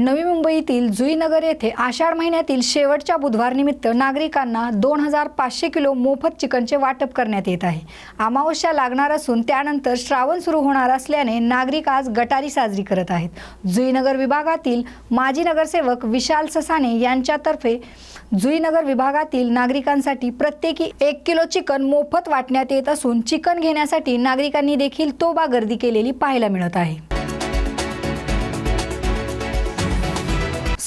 नवी मुंबईतील जुईनगर येथे आषाढ महिन्यातील शेवटच्या बुधवारनिमित्त नागरिकांना दोन हजार पाचशे किलो मोफत चिकनचे वाटप करण्यात येत आहे. अमावस्या लागणार असून त्यानंतर श्रावण सुरू होणार असल्याने नागरिक आज गटारी साजरी करत आहेत. जुईनगर विभागातील माजी नगरसेवक विशाल ससाने यांच्यातर्फे जुईनगर विभागातील नागरिकांसाठी प्रत्येकी एक किलो चिकन मोफत वाटण्यात येत असून चिकन घेण्यासाठी नागरिकांनी देखील तोबा गर्दी केलेली पाहायला मिळत आहे.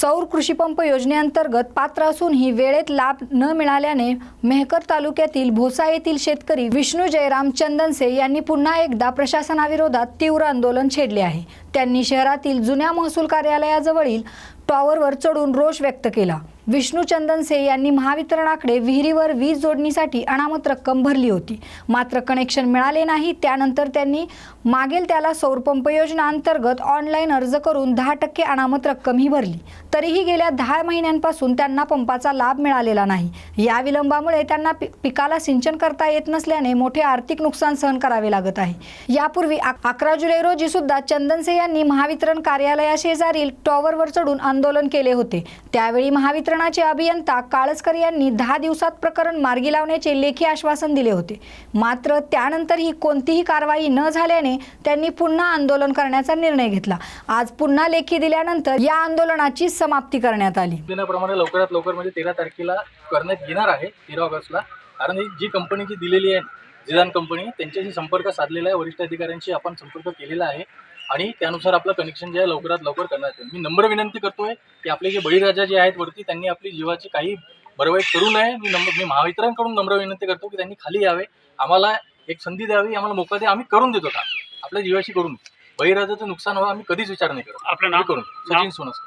सौर कृषीपंप योजनेअंतर्गत पात्र असूनही वेळेत लाभ न मिळाल्याने मेहकर तालुक्यातील भोसा येथील शेतकरी विष्णू जयराम चंदनसे यांनी पुन्हा एकदा प्रशासनाविरोधात तीव्र आंदोलन छेडले आहे. त्यांनी शहरातील जुन्या महसूल कार्यालयाजवळील टॉवरवर चढून रोष व्यक्त केला. विष्णू चंदनसे यांनी महावितरणाकडे विहिरीवर वीज जोडणीसाठी अनामत रक्कम भरली होती. मात्र कनेक्शन मिळाले नाही. त्यानंतर त्यांनी मागेल त्याला सौरपंप योजना अंतर्गत ऑनलाईन अर्ज करून दहा टक्के अनामत रक्कमही भरली. तरीही गेल्या दहा महिन्यांपासून त्यांना पंपाचा लाभ मिळालेला नाही. या विलंबामुळे त्यांना पिकाला सिंचन करता येत नसल्याने मोठे आर्थिक नुकसान सहन करावे लागत आहे. यापूर्वी अकरा जुलै रोजी सुद्धा चंदनसे यांनी महावितरण कार्यालयाशेजारील टॉवरवर चढून आंदोलन केले होते. त्यावेळी महावितरण प्रकरणाचे अभियंता काळसकर यांनी दहा दिवसात प्रकरण मार्गी लावण्याचे लेखी आश्वासन दिले होते. मात्र त्यानंतरही कोणतीही कारवाई न झाल्याने त्यांनी पुन्हा आंदोलन करण्याचा निर्णय घेतला. आज पुन्हा लेखी दिल्यानंतर या आंदोलनाची समाप्ती करण्यात आली. प्रमाणे लवकरात लवकर म्हणजे तेरा तारखेला करण्यात येणार आहे तेरा ऑगस्टला. कारण ही जी कंपनीची दिलेली आहे जिदान कंपनी त्यांच्याशी संपर्क साधलेला आहे वरिष्ठ अधिकाऱ्यांशी आपण संपर्क केलेला आहे. आणि त्यानुसार आपलं कनेक्शन जे आहे लवकरात लवकर करण्यात येईल. मी नम्र विनंती करतोय की आपले जे बळीराजा जे आहेत वरती त्यांनी आपली जीवाची काही बरवाईट करू नये. मी नम्र मी महावितरणकडून नम्र विनंती करतो की त्यांनी खाली यावे. आम्हाला एक संधी द्यावी आम्हाला मोका द्या. आम्ही करून देतो काम. आपल्या जीवाशी करून बळीराजाचं नुकसान व्हावं आम्ही कधीच विचार नाही करत आपलं नाव? करून सचिन सोनस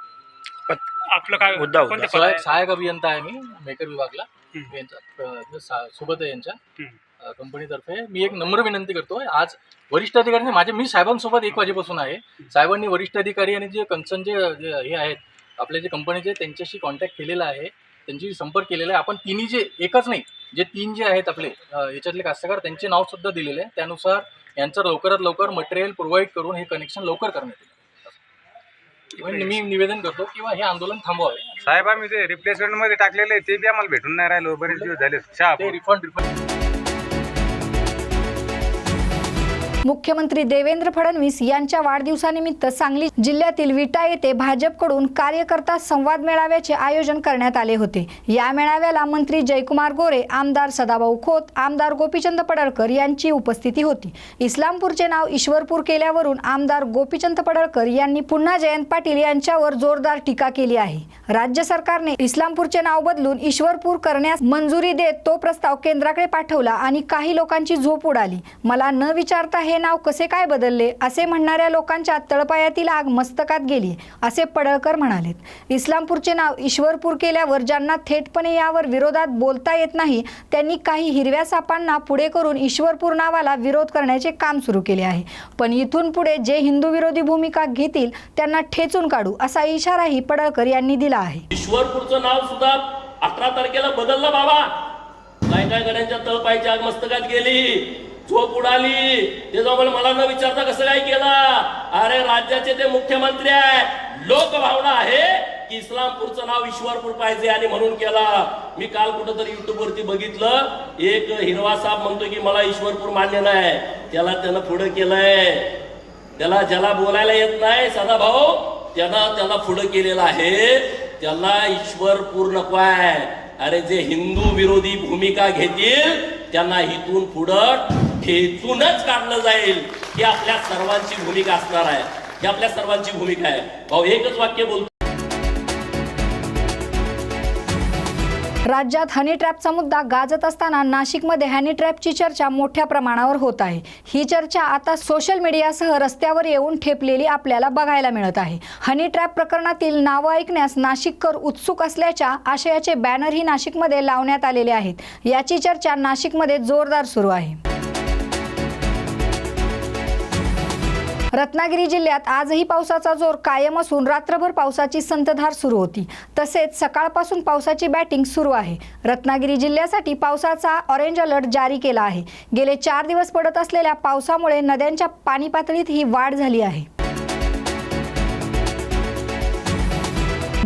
आपलं काय मुद्दा सहायक अभियंता आहे मी मेकर विभागला. सा- सोबत आहे यांच्या. कंपनीतर्फे. मी एक नम्र विनंती करतोय. आज वरिष्ठ अधिकारी माझे मी साहेबांसोबत एक वाजेपासून आहे. साहेबांनी वरिष्ठ अधिकारी आणि जे कन्सर्न जे हे आहेत आपले जे कंपनीचे त्यांच्याशी कॉन्टॅक्ट केलेला आहे. त्यांची संपर्क केलेला आहे. आपण तिन्ही जे एकच नाही जे तीन जे आहेत आपले याच्यातले कास्तकार त्यांचे नाव सुद्धा दिलेले आहे. त्यानुसार यांचं लवकरात लवकर मटेरियल प्रोव्हाइड करून हे कनेक्शन लवकर करण्यात येईल. मी निवेदन करतो किंवा हे आंदोलन थांबवावे. साहेब आम्ही ते रिप्लेसमेंटमध्ये टाकलेले ते बी आम्हाला भेटून नाही राहिलो. बरेच दिवस झाले. रिफंड रिफंड मुख्यमंत्री देवेंद्र फडणवीस यांच्या वाढदिवसानिमित्त सांगली जिल्ह्यातील विटा येथे भाजपकडून कार्यकर्ता संवाद मेळाव्याचे आयोजन करण्यात आले होते. या मेळाव्याला मंत्री जयकुमार गोरे आमदार सदाभाऊ खोत आमदार गोपीचंद पडळकर यांची उपस्थिती होती. इस्लामपूरचे नाव ईश्वरपूर केल्यावरून आमदार गोपीचंद पडळकर यांनी पुन्हा जयंत पाटील यांच्यावर जोरदार टीका केली आहे. राज्य सरकारने इस्लामपूरचे नाव बदलून ईश्वरपूर करण्यास मंजुरी देत तो प्रस्ताव केंद्राकडे पाठवला आणि काही लोकांची झोप उडाली. मला न विचारता हे नाव कसे काय बदलले? असे म्हणणाऱ्या लोकांच्या तळपायातील आग मस्तकात गेली असे पडळकर म्हणालेत. इस्लामपूरचे नाव ईश्वरपूर केल्यावर ज्यांना थेटपणे यावर विरोधात बोलता येत नाही त्यांनी काही हिरव्या सापांना पुढे करून ईश्वरपूर नावाला विरोध करण्याचे काम सुरू केले आहे. पण इथून पुढे जे हिंदू विरोधी भूमिका घेतील त्यांना ठेचून काढू असा इशाराही पडळकर यांनी दिला आहे. ईश्वरपूरचं नाव सुद्धा अठरा तारखेला बदललं बाबा. काय काय गड्यांच्या तळपायची आग मस्तकात गेली? झोप उडाली. ते जाऊन मला न विचारता कसं काय केला? अरे राज्याचे ते मुख्यमंत्री आहे. लोकभावना आहे की इस्लामपूरचं नाव ईश्वरपूर पाहिजे आणि म्हणून केला. मी काल कुठंतरी युट्यूब वरती बघितलं. एक हिरवा साहेब म्हणतो की मला ईश्वरपूर मान्य नाही. त्याला त्यानं पुढं केलंय. त्याला ज्याला बोलायला येत नाही सदा भाऊ त्यानं त्याला पुढं केलेलं आहे. त्याला ईश्वरपूर नको आहे. अरे जे हिंदू विरोधी भूमिका घेतील त्यांना इथून पुढं खेचूनच काढलं जाईल ही आपल्या सर्वांची भूमिका असणार आहे. ही आपल्या सर्वांची भूमिका आहे. भाऊ एकच वाक्य बोलतो. राज्यात हनी ट्रॅपचा मुद्दा गाजत असताना नाशिकमध्ये हनी ट्रॅपची चर्चा मोठ्या प्रमाणावर होत आहे. ही चर्चा आता सोशल मीडियासह रस्त्यावर येऊन ठेपलेली आपल्याला बघायला मिळत आहे. हनी ट्रॅप प्रकरणातील नावं ऐकण्यास नाशिककर उत्सुक असल्याच्या आशयाचे बॅनरही नाशिकमध्ये लावण्यात आलेले आहेत. याची चर्चा नाशिकमध्ये जोरदार सुरू आहे. रत्नागिरी जिल्ह्यात आजही पावसाचा जोर कायम असून रात्रभर पावसाची संतधार सुरू होती. तसेच सकाळपासून पावसाची बॅटिंग सुरू आहे. रत्नागिरी जिल्ह्यासाठी पावसाचा ऑरेंज अलर्ट जारी केला आहे. गेले चार दिवस पडत असलेल्या पावसामुळे नद्यांच्या पाणी पातळीत ही वाढ झाली आहे.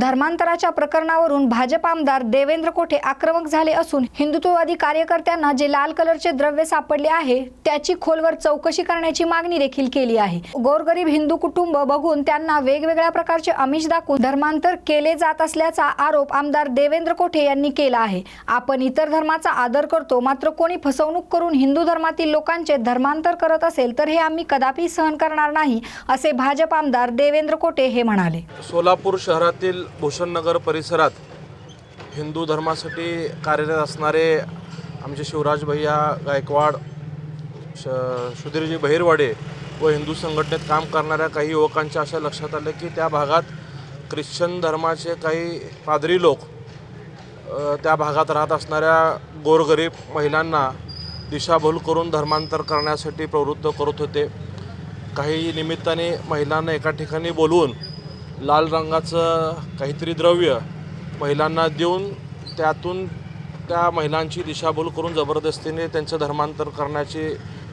धर्मांतराच्या प्रकरणावरून भाजप आमदार देवेंद्र कोठे आक्रमक झाले असून हिंदुत्ववादी कार्यकर्त्यांना जे लाल कलरचे द्रव्य सापडले आहे त्याची खोलवर चौकशी करण्याची मागणी देखील केली आहे. गोरगरीब हिंदू कुटुंब बघून त्यांना वेगवेगळ्या प्रकारचे आमिष दाखवून धर्मांतर केले जात असल्याचा आरोप आमदार देवेंद्र कोठे यांनी केला आहे. आपण इतर धर्माचा आदर करतो मात्र कोणी फसवणूक करून हिंदू धर्मातील लोकांचे धर्मांतर करत असेल तर हे आम्ही कदापि सहन करणार नाही असे भाजप आमदार देवेंद्र कोठे हे म्हणाले. सोलापूर शहरातील भूषणनगर परिसरात हिंदू धर्मासाठी कार्यरत असणारे आमचे शिवराज भैया गायकवाड श सुधीरजी बहिरवाडे व हिंदू संघटनेत काम करणाऱ्या काही युवकांच्या अशा लक्षात आलं की त्या भागात ख्रिश्चन धर्माचे काही पादरी लोक त्या भागात राहत असणाऱ्या गोरगरीब महिलांना दिशाभूल करून धर्मांतर करण्यासाठी प्रवृत्त करत होते. काही निमित्ताने महिलांना एका ठिकाणी बोलवून लाल रंगाचं काहीतरी द्रव्य महिलांना देऊन त्यातून त्या महिलांची दिशाभूल करून जबरदस्तीने त्यांचं धर्मांतर करण्याची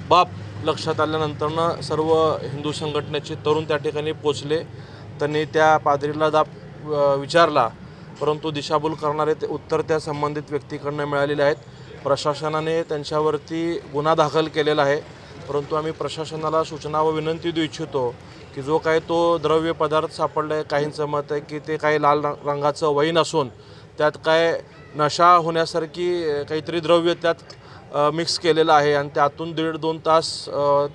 बाब लक्षात आल्यानंतरनं सर्व हिंदू संघटनेचे तरुण त्या ठिकाणी पोचले. त्यांनी त्या पादरीला दाब विचारला. परंतु दिशाभूल करणारे ते उत्तर त्या संबंधित व्यक्तीकडनं मिळालेले आहेत. प्रशासनाने त्यांच्यावरती गुन्हा दाखल केलेला आहे. परंतु आम्ही प्रशासनाला सूचना व विनंती देऊ इच्छितो की जो काय तो द्रव्य पदार्थ सापडला आहे काहींचं मत आहे की ते काही लाल रंगाचं वैन असून त्यात काय नशा होण्यासारखी काहीतरी द्रव्य त्यात मिक्स केलेलं आहे आणि त्यातून दीड दोन तास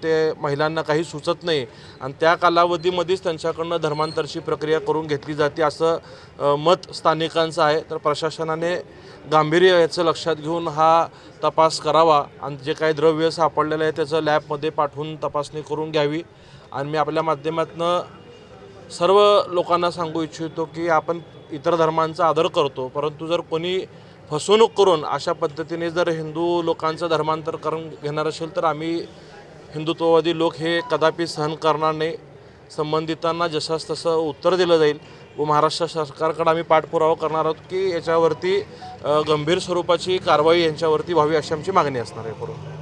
ते महिलांना काही सुचत नाही. आणि त्या कालावधीमध्येच त्यांच्याकडनं धर्मांतरची प्रक्रिया करून घेतली जाते असं मत स्थानिकांचं आहे. तर प्रशासनाने गांभीर्य याचं लक्षात घेऊन हा तपास करावा आणि जे काही द्रव्य सापडलेलं आहे त्याचं लॅबमध्ये पाठवून तपासणी करून घ्यावी. आणि मी आपल्या माध्यमातून सर्व लोकांना सांगू इच्छितो की आपण इतर धर्मांचा आदर करतो. परंतु जर कोणी फसवणूक करून अशा पद्धतीने जर हिंदू लोकांचं धर्मांतर करून घेणार असेल तर आम्ही हिंदुत्ववादी लोक हे कदापि सहन करणार नाही. संबंधितांना जसास तसं उत्तर दिलं जाईल व महाराष्ट्र सरकारकडे आम्ही पाठपुरावा करणार आहोत की याच्यावरती गंभीर स्वरूपाची कारवाई यांच्यावरती व्हावी अशी आमची मागणी असणार आहे. करून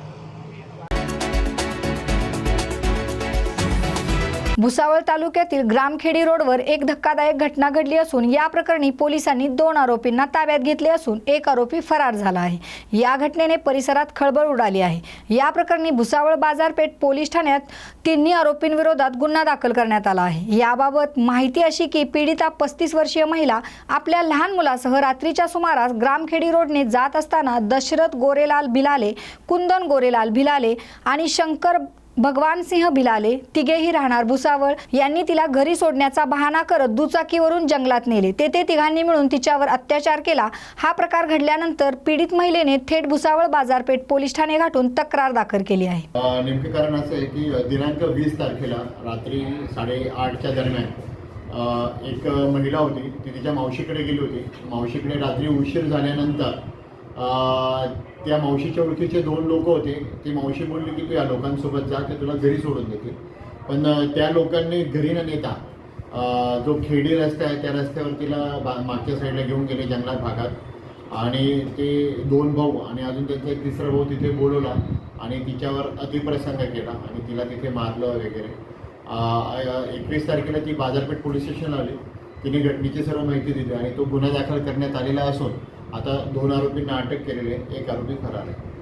भुसावळ तालुक्यातील ग्रामखेडी रोडवर एक धक्कादायक घटना घडली असून या प्रकरणी पोलिसांनी दोन आरोपींना ताब्यात घेतले असून एक आरोपी फरार झाला आहे. या घटनेने परिसरात खळबळ उडाली आहे. या प्रकरणी भुसावळ बाजारपेठ पोलीस ठाण्यात तिन्ही आरोपींविरोधात गुन्हा दाखल करण्यात आला आहे. याबाबत माहिती अशी की पीडिता पस्तीस वर्षीय महिला आपल्या लहान मुलासह रात्रीच्या सुमारास ग्रामखेडी रोडने जात असताना दशरथ गोरेलाल भिलाले कुंदन गोरेलाल भिलाले आणि शंकर भगवान सिंह भिलाले तिघेही राहणार भुसावळ. यांनी तिला घरी सोडण्याचा बहाणा करत दुचाकीवरून जंगलात नेले. तेथे तिघांनी मिळून तिच्यावर अत्याचार केला. हा प्रकार घडल्यानंतर पीडित महिलेने थेट भुसावळ बाजारपेठ पोलीस ठाणे गाठून तक्रार दाखल केली आहे. नेमके कारण असं आहे की दिनांक वीस तारखेला रात्री साडेआठच्या दरम्यान एक महिला होती. ती तिच्या मावशीकडे गेली होती. मावशीकडे रात्री उशीर झाल्यानंतर त्या मावशीच्या ओळखीचे दोन लोक होते. ती मावशी बोलली की तू या लोकांसोबत जा ते तुला घरी सोडून देतील. पण त्या लोकांनी घरी न नेता जो खेडी रस्ता आहे त्या रस्त्यावर तिला बा मागच्या साईडला घेऊन गेले जंगलात भागात. आणि ते दोन भाऊ आणि अजून त्यांचा एक तिसरा भाऊ तिथे बोलवला आणि तिच्यावर अतिप्रसंग केला आणि तिला तिथे मारलं वगैरे. एकवीस तारखेला ती बाजारपेठ पोलीस स्टेशन आली. तिने घटनेची सर्व माहिती दिली आणि तो गुन्हा दाखल करण्यात आलेला असून आता दोन आरोपींना अटक केलेली आहे. एक आरोपी फरार आहे.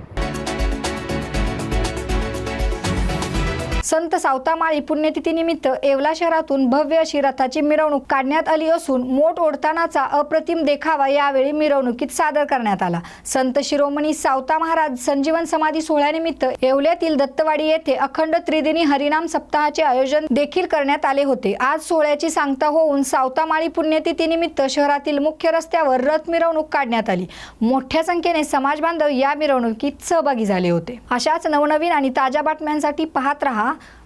संत सावतामाळी पुण्यतिथीनिमित्त येवला शहरातून भव्य अशी रथाची मिरवणूक काढण्यात आली असून मोठ ओढतानाचा अप्रतिम देखावा यावेळी मिरवणुकीत सादर करण्यात आला. संत शिरोमणी सावता महाराज संजीवन समाधी सोहळ्यानिमित्त येवल्यातील दत्तवाडी येथे अखंड त्रिदिनी हरिनाम सप्ताहाचे आयोजन देखील करण्यात आले होते. आज सोहळ्याची सांगता होऊन सावतामाळी पुण्यतिथीनिमित्त शहरातील मुख्य रस्त्यावर रथ मिरवणूक काढण्यात आली. मोठ्या संख्येने समाज बांधव या मिरवणुकीत सहभागी झाले होते. अशाच नवनवीन आणि ताज्या बातम्यांसाठी पाहत रहा